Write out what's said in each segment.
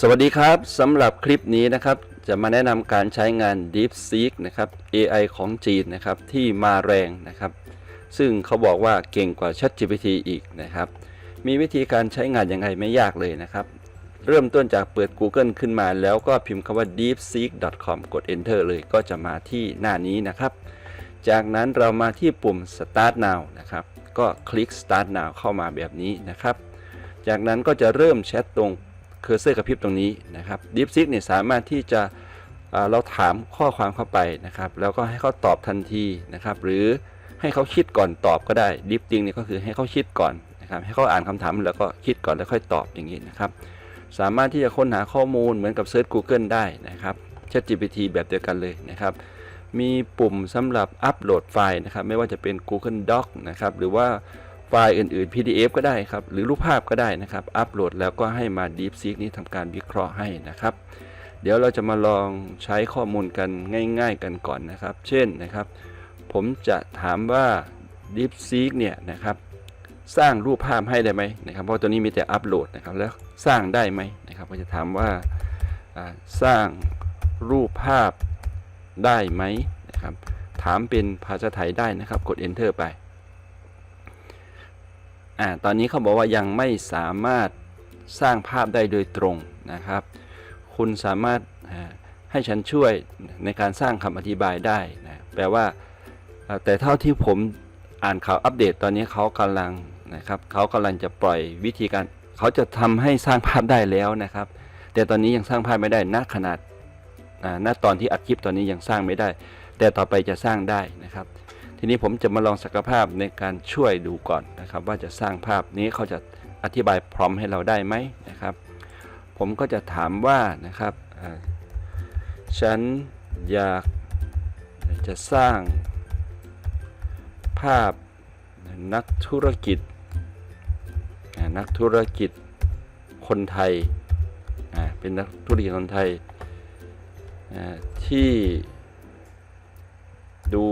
สวัสดีครับสำหรับคลิปนี้นะครับจะมาแนะนำการใช้งาน DeepSeek นะครับ AI ของจีนนะครับที่มาแรงนะครับ ซึ่งเขาบอกว่าเก่งกว่า ChatGPT อีกนะครับ มีวิธีการใช้งานยังไงไม่ยากเลยนะครับ เริ่มต้นจากเปิด Google ขึ้นมา แล้วก็พิมพ์คำว่า deepseek.com กด enter เลยก็จะมาที่หน้านี้นะครับ จากนั้นเรามาที่ปุ่ม start now นะครับก็คลิก start now เข้ามาแบบนี้นะครับ จากนั้นก็จะเริ่มแชทตรง เคอร์เซอร์กระพริบตรงนี้นะครับ DeepSeek เนี่ยสามารถที่จะเราถามข้อความเข้าไปนะครับ แล้วก็ให้เขาตอบทันทีนะครับ หรือให้เขาคิดก่อนตอบก็ได้ Deep Think เนี่ยก็คือให้เขาคิดก่อนนะครับ ให้เขาอ่านคำถามแล้วก็คิดก่อนแล้วค่อยตอบอย่างนี้นะครับ สามารถที่จะค้นหาข้อมูลเหมือนกับเซิร์ช Google ได้นะครับ ChatGPT แบบเดียวกันเลยนะครับมีปุ่มสำหรับอัปโหลดไฟล์นะครับ ไม่ว่าจะเป็น Google Doc นะครับ หรือว่า ไฟล์อื่นๆ PDF ก็ได้ครับ หรือรูปภาพก็ได้นะครับ อัปโหลดแล้วก็ให้มา DeepSeek นี้ทำการวิเคราะห์ให้นะครับ เดี๋ยวเราจะมาลองใช้ข้อมูลกันง่าย ๆ กันก่อนนะครับ เช่นนะครับ ผมจะถามว่า DeepSeek เนี่ยนะครับสร้างรูปภาพให้ได้ไหมนะครับ เพราะตัวนี้มีแต่อัปโหลดนะครับ แล้วสร้างได้ไหมนะครับก็จะถามว่าอ่าสร้างรูปภาพได้ไหมนะครับ ถามเป็นภาษาไทยได้นะครับ กด enter ไป อ่าตอนนี้เขาบอกว่ายังไม่สามารถสร้างภาพได้โดยตรงนะครับ คุณสามารถให้ฉันช่วยในการสร้างคำอธิบายได้นะแปลว่าแต่เท่าที่ผมอ่านข่าวอัปเดตตอนนี้เขากำลังนะครับเขากำลังจะปล่อยวิธีการเขาจะทำให้สร้างภาพได้แล้วนะครับ แต่ตอนนี้ยังสร้างภาพไม่ได้ณขนาดอ่าณตอนที่อัดคลิปตอนนี้ยังสร้างไม่ได้ แต่ต่อไปจะสร้างได้นะครับ ทีนี้ผมจะมาลองศักยภาพในการช่วยดูก่อนนะครับ ว่าจะสร้างภาพนี้เขาจะอธิบายพร้อมให้เราได้ไหมนะครับ ผมก็จะถามว่านะครับฉันอยากจะสร้างภาพนักธุรกิจ นักธุรกิจคนไทยเป็นนักธุรกิจคนไทยที่ดู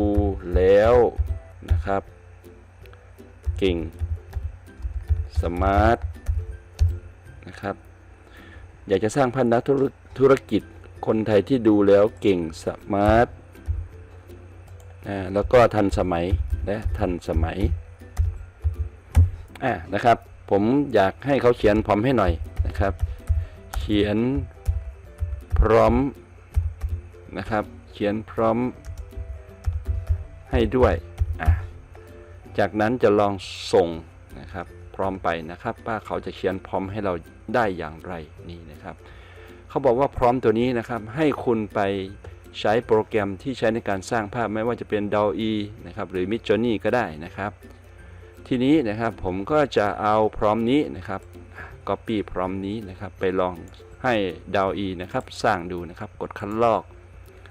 แล้วนะครับเก่งสมาร์ทนะครับ อยากจะสร้างพันนักธุรธุรกิจคนไทยที่ดูแล้วเก่งสมาร์ทแล้วก็ทันสมัยและทันสมัยอ่านะครับ ผมอยากให้เขาเขียนพร้อมให้หน่อยนะครับ เขียนพร้อมนะครับ เขียนพร้อม ให้ด้วยจากนั้นจะลองส่งนะครับพร้อมไปนะครับว่าเขาจะเขียนพร้อมให้เราได้อย่างไรนี่นะครับเขาบอกว่าพร้อมตัวนี้นะครับให้คุณไปใช้โปรแกรมที่ใช้ในการสร้างภาพไม่ว่าจะเป็น DALL-E นะครับหรือ Midjourney ก็ได้นะครับ ทีนี้นะครับผมก็จะเอาพร้อมนี้นะครับ Copy พร้อมนี้นะครับไปลองให้ DALL-E นะครับสร้างดูนะครับกดคัดลอก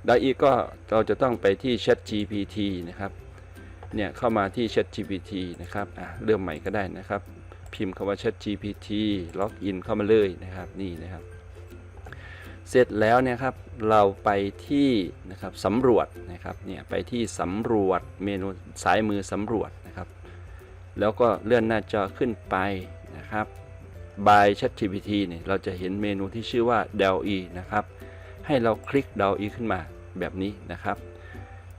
ไดอีกก็เราจะต้องไปที่ Chat GPT นะครับเนี่ยเข้ามาที่ Chat GPT นะครับอะเริ่มใหม่ก็ได้นะครับ พิมพ์คำว่า Chat GPT ล็อกอินเข้ามาเลยนะครับนี่นะครับ เสร็จแล้วเนี่ยครับเราไปที่นะครับสำรวจนะครับเนี่ยไปที่สำรวจเมนูซ้ายมือสำรวจนะครับ แล้วก็เลื่อนหน้าจอขึ้นไปนะครับ by Chat GPT เนี่ยเราจะเห็นเมนูที่ชื่อว่า DALL-E นะครับให้เราคลิก DALL-E ขึ้นมา แบบนี้นะครับ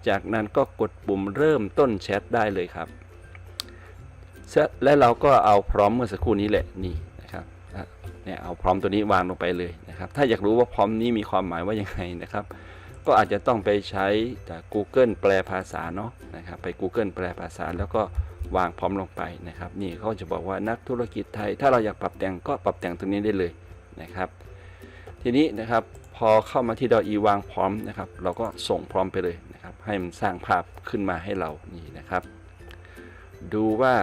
จากนั้นก็กดปุ่มเริ่มต้นแชทได้เลยครับ และเราก็เอาพร้อมเมื่อสักครู่นี้แหละนี่นะครับเนี่ยเอาพร้อมตัวนี้วางลงไปเลยนะครับ ถ้าอยากรู้ว่าพร้อมนี้มีความหมายว่ายังไงนะครับ ก็อาจจะต้องไปใช้จาก Google แปลภาษาเนาะนะครับ ไป Google แปลภาษาแล้วก็วางพร้อมลงไปนะครับ นี่เขาจะบอกว่านักธุรกิจไทย ถ้าเราอยากปรับแต่งก็ปรับแต่งตรงนี้ได้เลยนะครับ ทีนี้นะครับ พอเข้ามาที่ดออีวางพร้อมนะครับ เราก็ส่งพร้อมไปเลยนะครับ ให้มันสร้างภาพขึ้นมาให้เรานี่นะครับ ดูว่า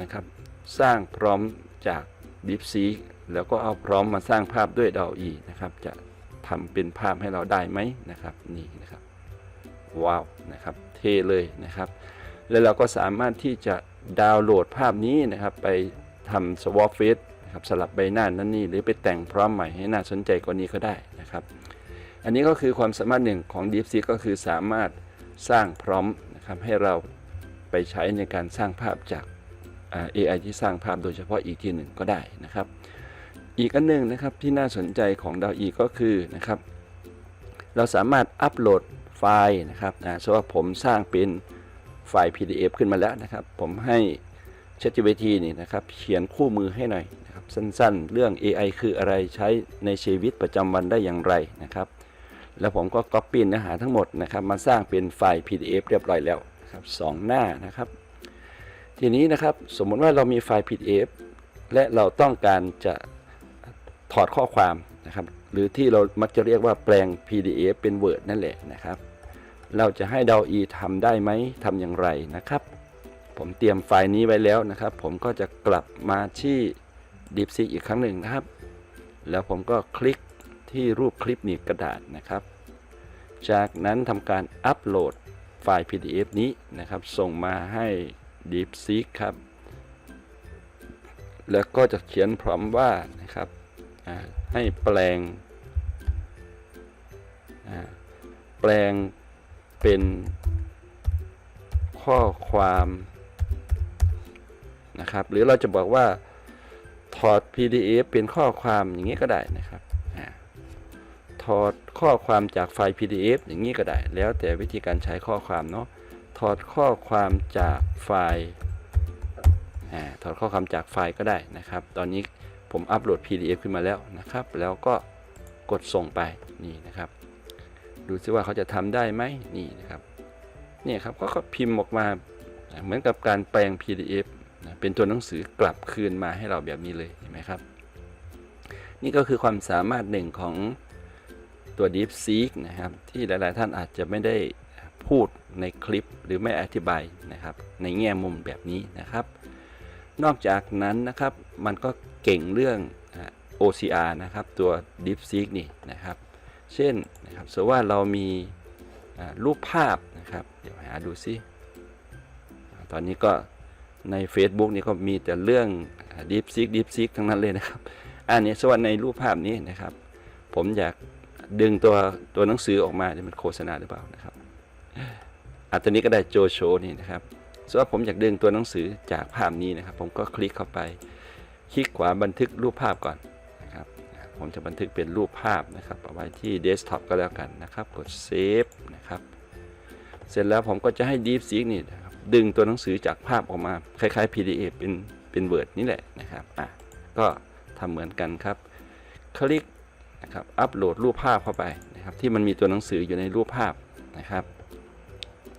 นะครับสร้างพร้อมจาก DeepSeek แล้วก็เอาพร้อมมาสร้างภาพด้วยดออีนะครับจะทำเป็นภาพให้เราได้ไหมนะครับนี่นะครับว้าวนะครับเท่เลยนะครับ แล้วเราก็สามารถที่จะดาวน์โหลดภาพนี้นะครับ ไปทำ swap face นะครับสลับใบหน้านั่นนี่หรือไปแต่งพร้อมใหม่ให้น่าสนใจกว่านี้ก็ได้นะครับ อันนี้ก็คือความสามารถหนึ่งของ DeepSeek ก็คือสามารถสร้างพร้อมนะครับให้เราไปใช้ในการสร้างภาพจาก AI ที่สร้างภาพโดยเฉพาะอีกทีหนึ่งก็ได้นะครับ อีกอันหนึ่งนะครับที่น่าสนใจของดาวอีก็คือนะครับ เราสามารถอัปโหลดไฟล์นะครับนะสมมติว่าผมสร้างเป็นไฟล์ PDF ขึ้นมาแล้วนะครับ ผมให้ ChatGPT นี่นะครับเขียนคู่มือให้หน่อยนะ สั้นๆ เรื่อง AI คืออะไรใช้ในชีวิตประจำวันได้อย่างไรนะครับ แล้วผมก็ Copy เนื้อหาทั้งหมดนะครับ มาสร้างเป็นไฟล์ PDF เรียบร้อยแล้วครับสองหน้านะครับ ทีนี้นะครับสมมติว่าเรามีไฟล์ PDF และเราต้องการจะถอดข้อความนะครับ หรือที่เรามักจะเรียกว่าแปลง PDF เป็น Word นั่นแหละนะครับ เราจะให้ดาวอีทำได้ไหมทำอย่างไรนะครับ ผมเตรียมไฟล์นี้ไว้แล้วนะครับ ผมก็จะกลับมาที่ DeepSeek อีกครั้งหนึ่งนะครับ แล้วผมก็คลิกที่รูปคลิปหนีบกระดาษนะครับ จากนั้นทำการอัปโหลดไฟล์ PDF นี้นะครับ ส่งมาให้ DeepSeek ครับ แล้วก็จะเขียนพร้อมว่านะครับให้แปลง แปลงเป็นข้อความนะครับ หรือเราจะบอกว่า ถอด PDF เป็นข้อความอย่างนี้ก็ได้นะครับถอดข้อความจากไฟล์ PDF อย่างนี้ก็ได้ แล้วแต่วิธีการใช้ข้อความเนาะถอดข้อความจากไฟล์ถอดข้อความจากไฟล์ก็ได้นะครับ ตอนนี้ผมอัปโหลด PDF ขึ้นมาแล้วนะครับ แล้วก็กดส่งไปนี่นะครับ ดูซิว่าเขาจะทำได้ไหมนี่นะครับ เนี่ยครับก็พิมพ์ออกมาเหมือนกับการแปลง PDF เป็นตัวหนังสือกลับคืนมาให้เราแบบนี้เลยเห็นไหมครับ นี่ก็คือความสามารถหนึ่งของตัว DeepSeek นะครับ ที่หลาย ๆ ท่านอาจจะไม่ได้พูดในคลิปหรือไม่อธิบายนะครับ ในแง่มุมแบบนี้นะครับ นอกจากนั้นนะครับมันก็เก่งเรื่อง OCR นะครับ ตัว DeepSeek นี่นะครับ เช่นนะครับสมมติว่าเรามีรูปภาพนะครับ เดี๋ยวหาดูซิ ตอนนี้ก็ ใน Facebook นี่ก็มีแต่เรื่องอ่า DeepSeek DeepSeek ทั้งนั้นเลยนะครับ อันนี้ส่วนในรูปภาพนี้นะครับ ผมอยากดึงตัวตัวหนังสือออกมาเนี่ยมันโฆษณาหรือเปล่านะครับอันตัวนี้ก็ได้โจโฉนี่นะครับส่วนผมอยากดึงตัวหนังสือจากภาพนี้นะครับ ผมก็คลิกเข้าไป คลิกขวาบันทึกรูปภาพก่อนนะครับ ผมจะบันทึกเป็นรูปภาพนะครับเอาไว้ที่เดสก์ท็อปก็แล้วกันนะครับ กดเซฟนะครับ เสร็จแล้วผมก็จะให้ DeepSeek นี่ ดึงตัวหนังสือจากภาพออกมาคล้ายๆ PDF เป็นเป็น Word นี่แหละนะครับอะก็ทำเหมือนกันครับ คลิกนะครับอัปโหลดรูปภาพเข้าไปนะครับที่มันมีตัวหนังสืออยู่ในรูปภาพนะครับ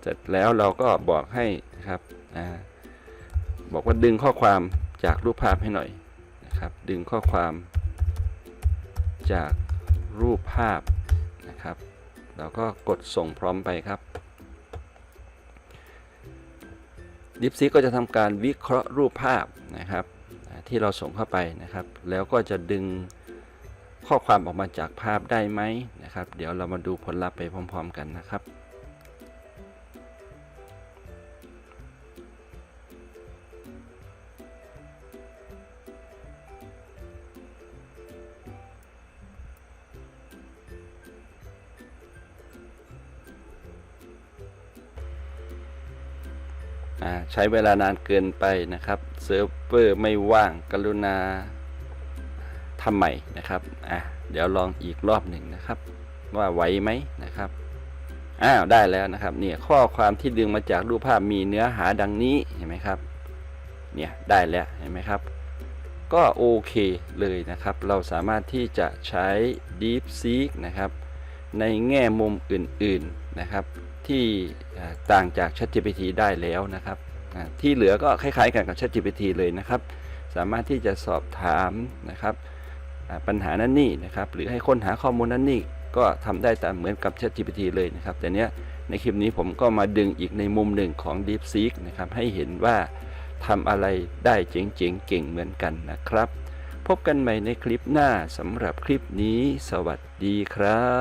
เสร็จแล้วเราก็บอกให้นะครับอ่าบอกว่าดึงข้อความจากรูปภาพให้หน่อยนะครับ ดึงข้อความจากรูปภาพนะครับ เราก็กดส่งพร้อมไปครับ ดิฟซีก็จะทำการวิเคราะห์รูปภาพนะครับที่เราส่งเข้าไปนะครับ แล้วก็จะดึงข้อความออกมาจากภาพได้ไหมนะครับ เดี๋ยวเรามาดูผลลัพธ์ไปพร้อม ๆ กันนะครับ ใช้เวลานานเกินไปนะครับเซิร์ฟเวอร์ไม่ว่างกรุณาทำใหม่นะครับอะเดี๋ยวลองอีกรอบหนึ่งนะครับ ว่าไหวไหมนะครับอ้าวได้แล้วนะครับเนี่ยข้อความที่ดึงมาจากรูปภาพมีเนื้อหาดังนี้เห็นไหมครับเนี่ยได้แล้วเห็นไหมครับ ก็โอเคเลยนะครับ เราสามารถที่จะใช้ DeepSeek นะครับในแง่มุมอื่นๆนะครับ ที่ต่างจาก ChatGPT ได้แล้วนะครับ ที่เหลือก็คล้ายๆกันกับ ChatGPT เลยนะครับ สามารถที่จะสอบถามนะครับปัญหานั้นนี่นะครับ หรือให้ค้นหาข้อมูลนั้นนี่ก็ทำได้ตามเหมือนกับ ChatGPT เลยนะครับ แต่เนี้ยในคลิปนี้ผมก็มาดึงอีกในมุมหนึ่งของ DeepSeek นะครับ ให้เห็นว่าทำอะไรได้เจ๋งๆเก่งเหมือนกันนะครับ พบกันใหม่ในคลิปหน้าสำหรับคลิปนี้ สวัสดีครับ